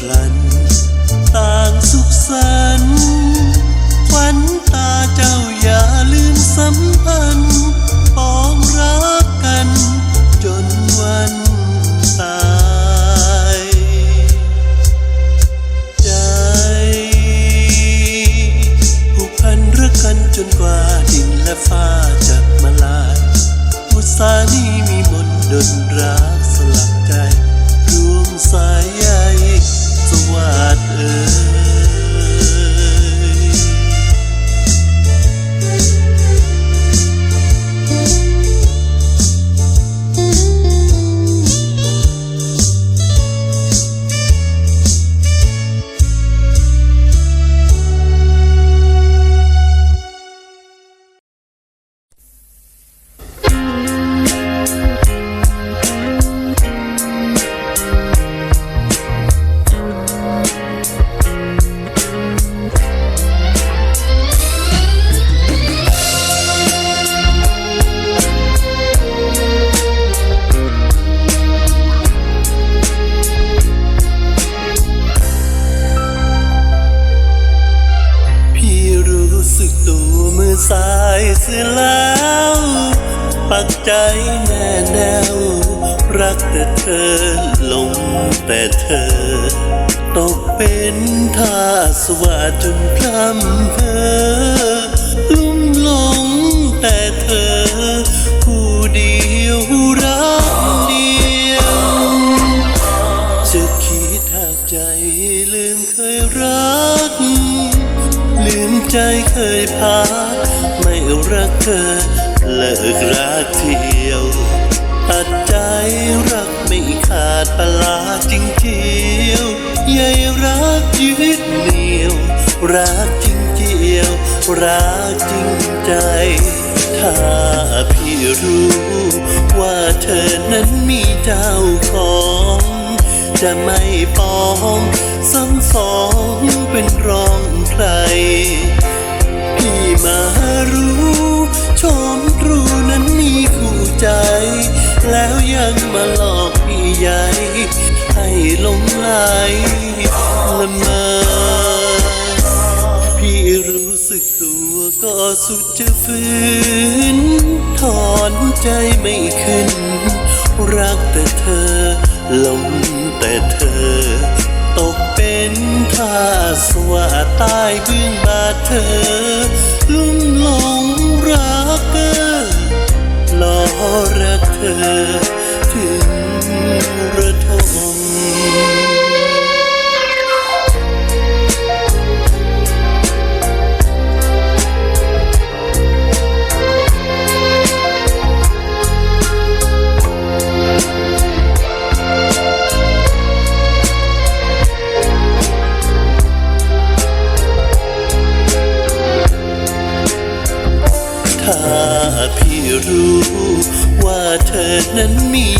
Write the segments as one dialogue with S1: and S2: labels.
S1: จ กเธอ เลิกรักเที่ยวตัดใจรักไม่ขาดปลาจริงเที่ยวใยรักยึดเหนียว รักจริงเจียว รักจริงใจ ถ้าพี่รู้ว่าเธอนั้นมีเจ้าของจะไม่ปองซ้ำสองเป็นรองใคร พี่มารู้ชมรู้นั้นมีคู่ใจ แล้วยังมาหลอกพี่ใหญ่ให้หลงไหลละมอพี่รู้สึกตัวก็สุดจะฝืนถอนใจไม่ขึ้น รักแต่เธอหลงแต่เธอ ตกเป็นท่าสวาใต้เบื้องบาเธอ ลุ่มหลงรักเกอรอรักเธอ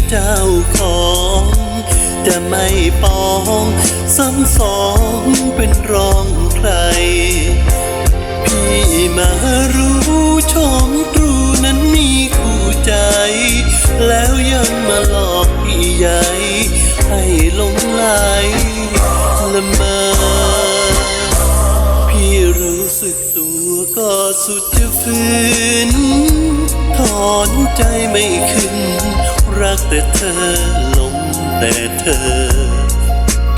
S1: เจ้าของ จะไม่ปองซ้ำสองเป็นรองใคร พี่มารู้ชมตรูนั้นมีคู่ใจ แล้วยังมาหลอกพี่ใหญ่ให้หลงไหลละเมอพี่รู้สึกตัวก็สุดจะฝืนถอนใจไม่ขึ้น รักแต่เธอหลงแต่เธอ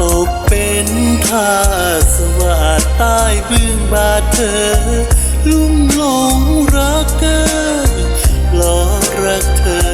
S1: ตกเป็นทาสวาดใต้เบื้องบาเธอ ลุ่มหลงรักเกอรอรักเธอ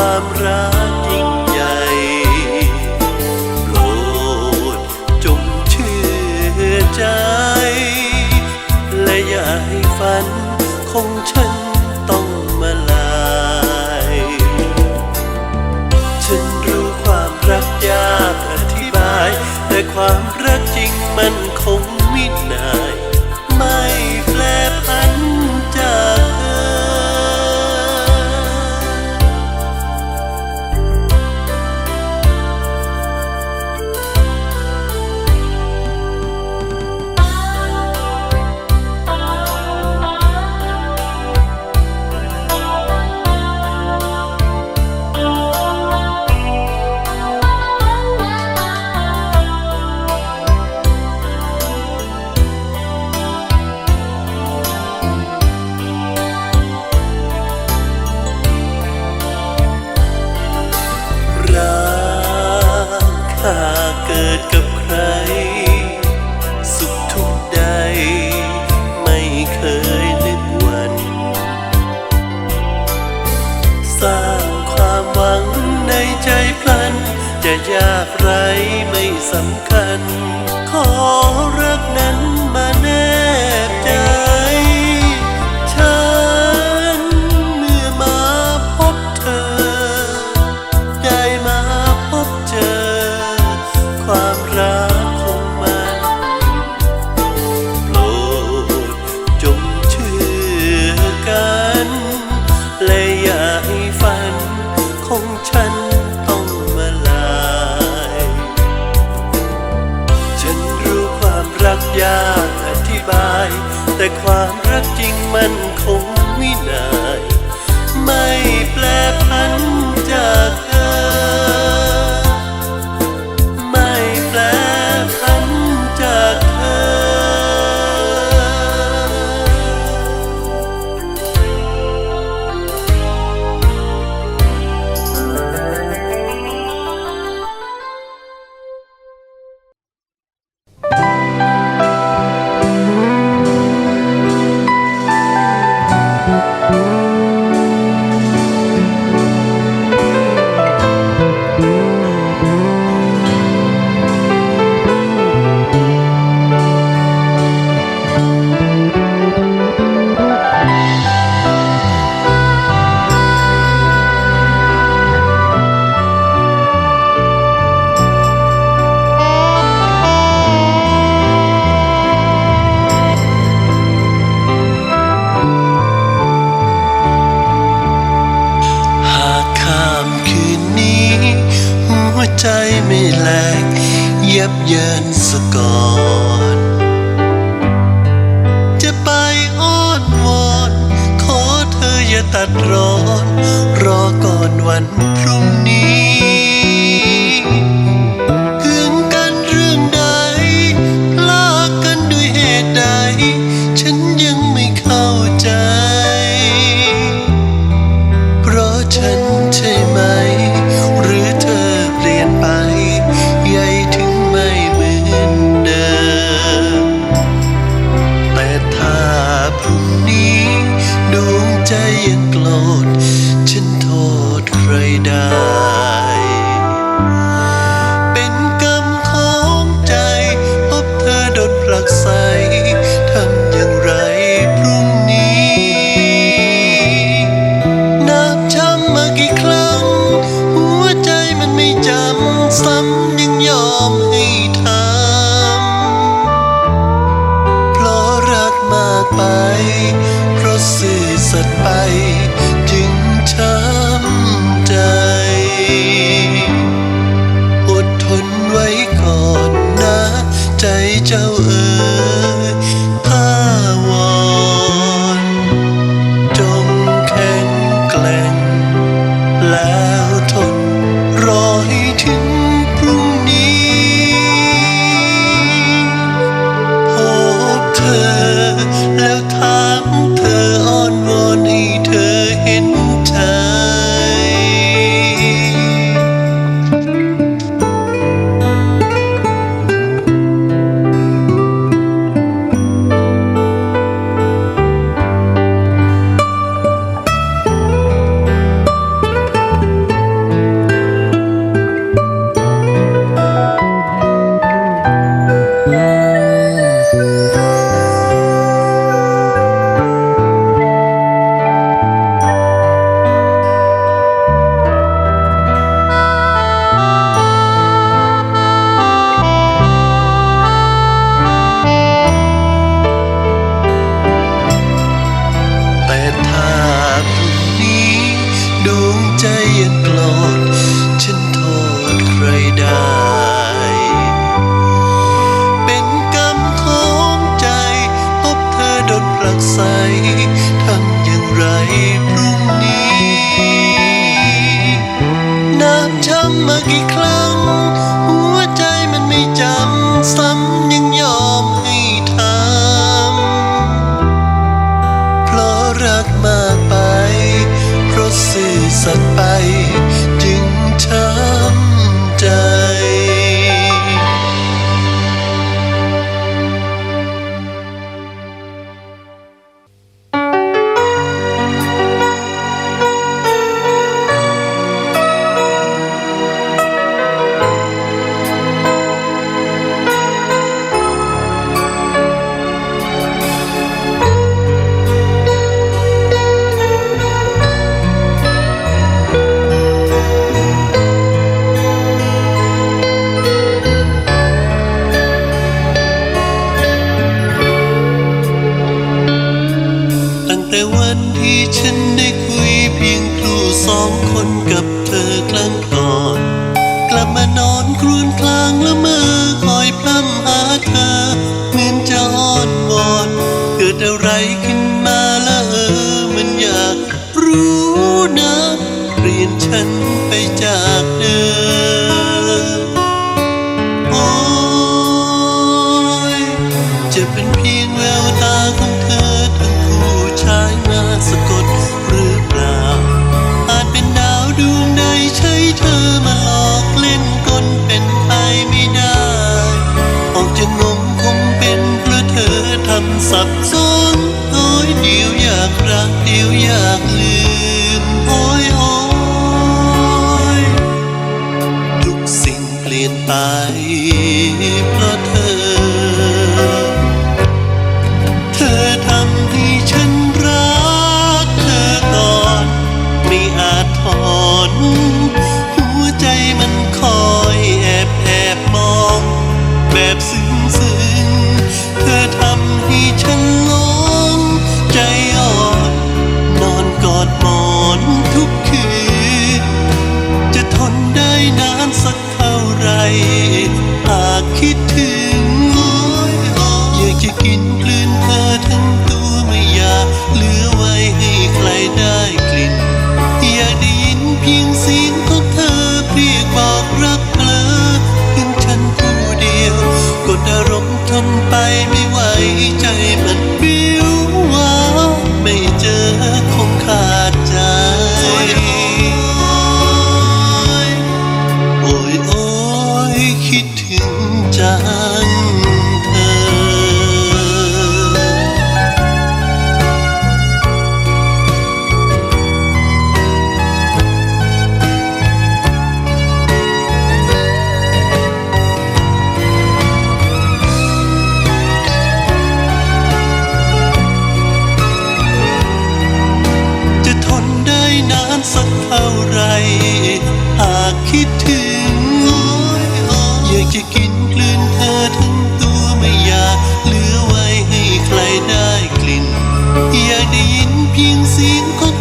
S1: ความรัก ไม่สำคัญ ขอรักนั้น ยากอธิบาย แต่ความรักจริงมันคงไม่นาย ไม่แปลพันจาก day it glowed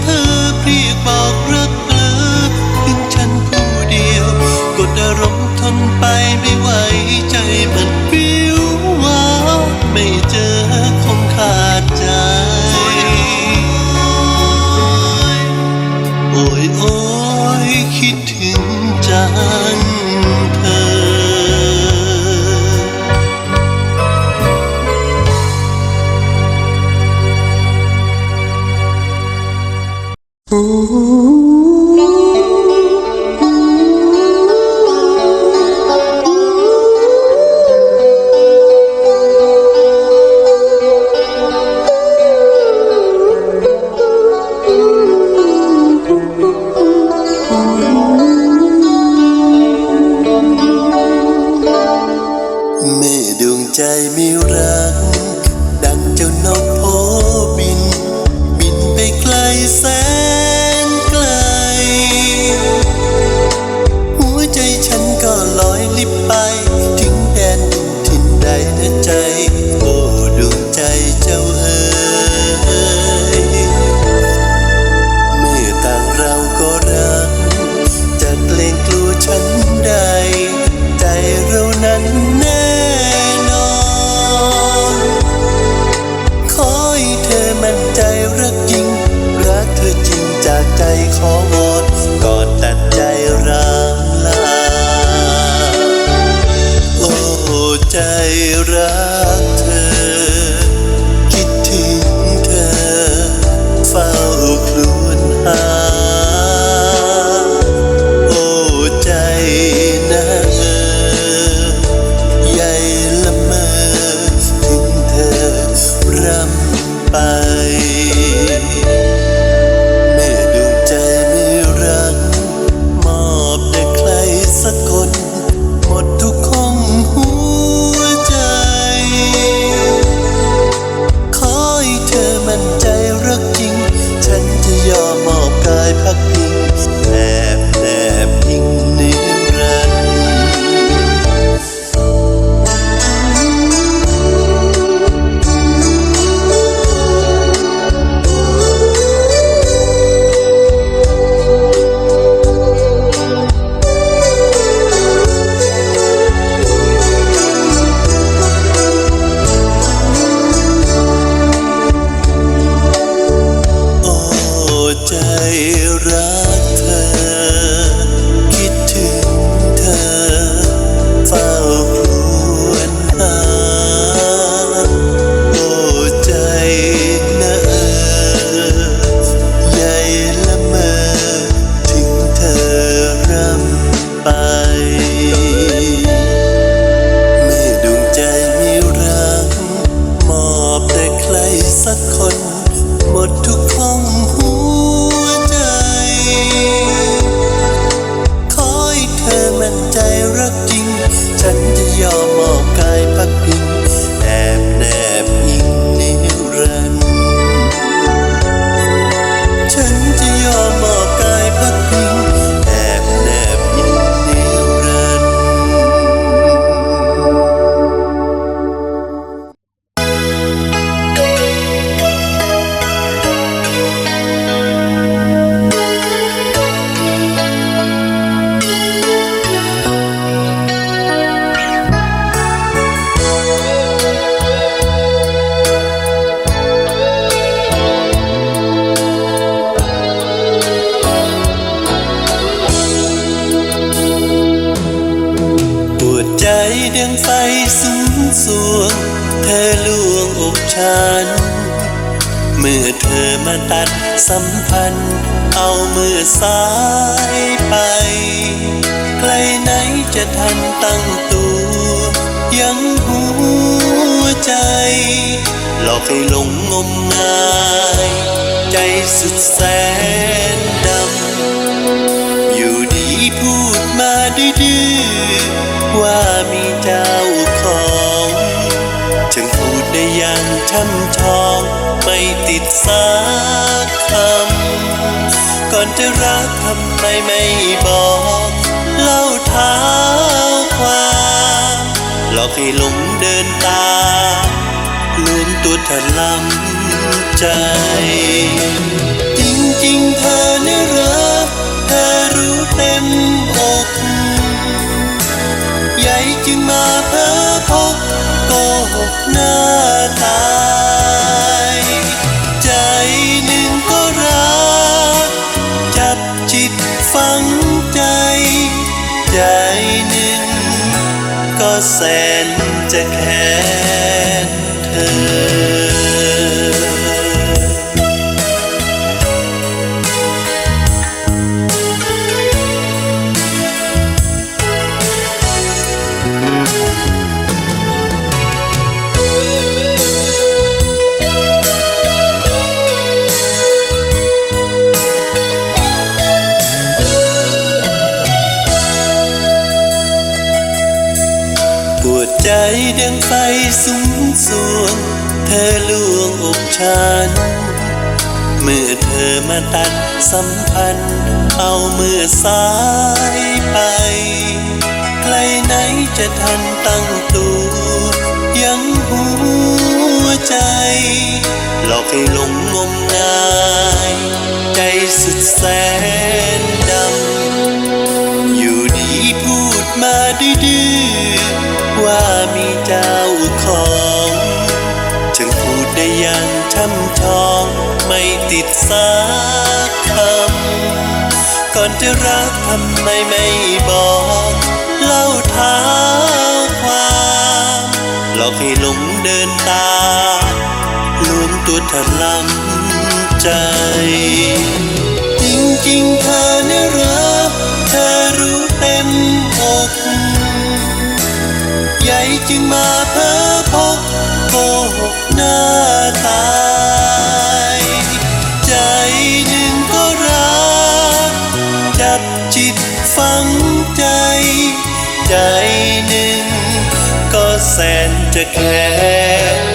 S1: สี รัก ว่ามีเจ้าของจึงพูดได้อย่างช่ำชองไม่ติดสักคำก่อนจะรักทำไมไม่บอกเล่าท้าความหลอกให้หลงเดินตาลวมตัวถลำใจ จริงๆเธอ จึงมาเพ้อพบโกหกหน้าตายใจหนึ่งก็รัก จับจิตฟังใจ ใจหนึ่งก็แสนจะแค้นเธอ ธอลวงอกฉัน เมื่อเธอมาตัดสัมพันธ์ เอามือสายไป ใครไหนจะทันตั้งตัวยังหัวใจ หลอกให้หลงงมงาย ใจสุดแสนดำ อยู่ดีพูดมาดื้อว่ามีเจ้า ร่ำทองไม่ติดสักคำ ก่อนจะรักทำไมไม่บอกเล่าท้าความหลอกให้หลงเดินตาลวงตัวถลำใจ จริงๆเธอเนี่ยรักเธอรู้เต็มอกใหญ่จึงมาเพิ่ แสนจะแค้น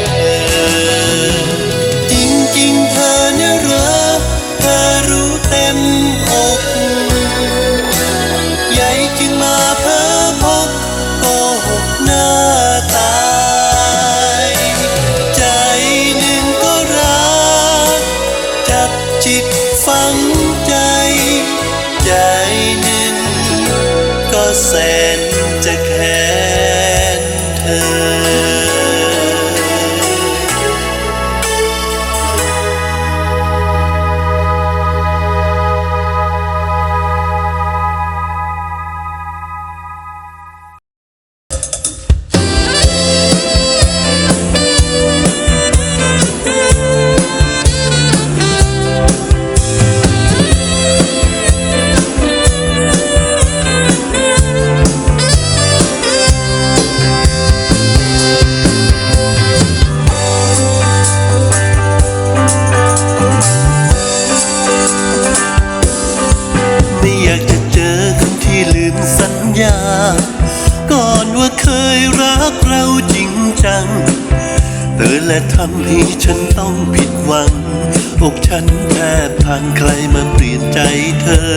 S1: สัญญา ก่อนว่าเคยรักเราจริงจังเตือและทำให้ฉันต้องผิดหวัง อกฉันแทบพังใครมาเปลี่ยนใจเธอ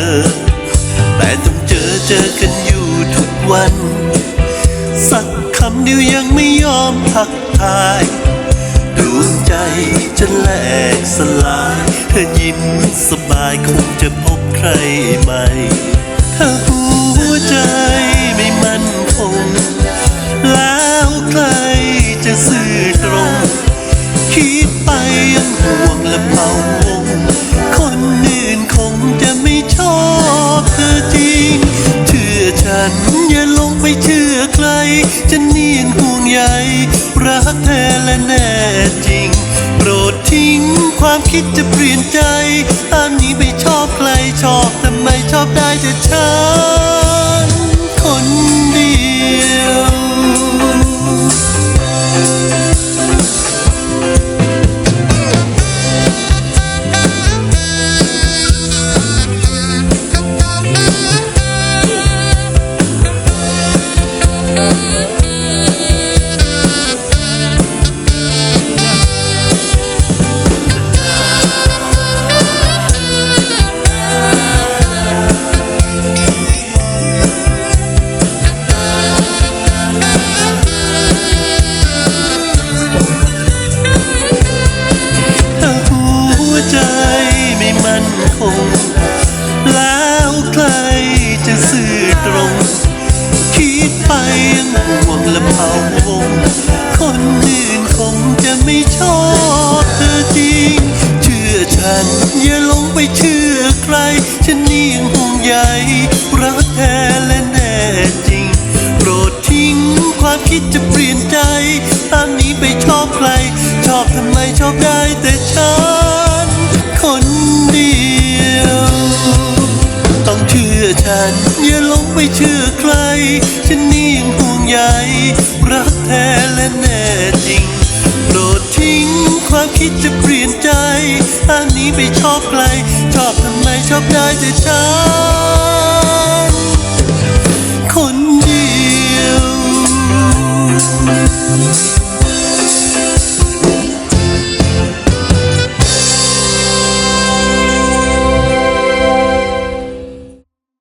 S1: แต่ต้องเจอเจอกันอยู่ทุกวัน สักคำเดียวยังไม่ยอมทักทายดวงใจจะแหลกสลาย เธอยิ้มสบายคงจะพบใครใหม่ถ้าหัว ใจไม่มั่นคง แล้วใครจะสื่อตรง คิดไปยังห่วงและเผาวง คนอื่นคงจะไม่ชอบเธอจริง เชื่อฉันอย่าลงไปเชื่อใคร จะเนียนห่วงใยรักแท้และแน่จริง โปรดทิ้งความคิดจะเปลี่ยนใจตามนี้ไม่ชอบใครชอบทำไมชอบได้แต่ฉัน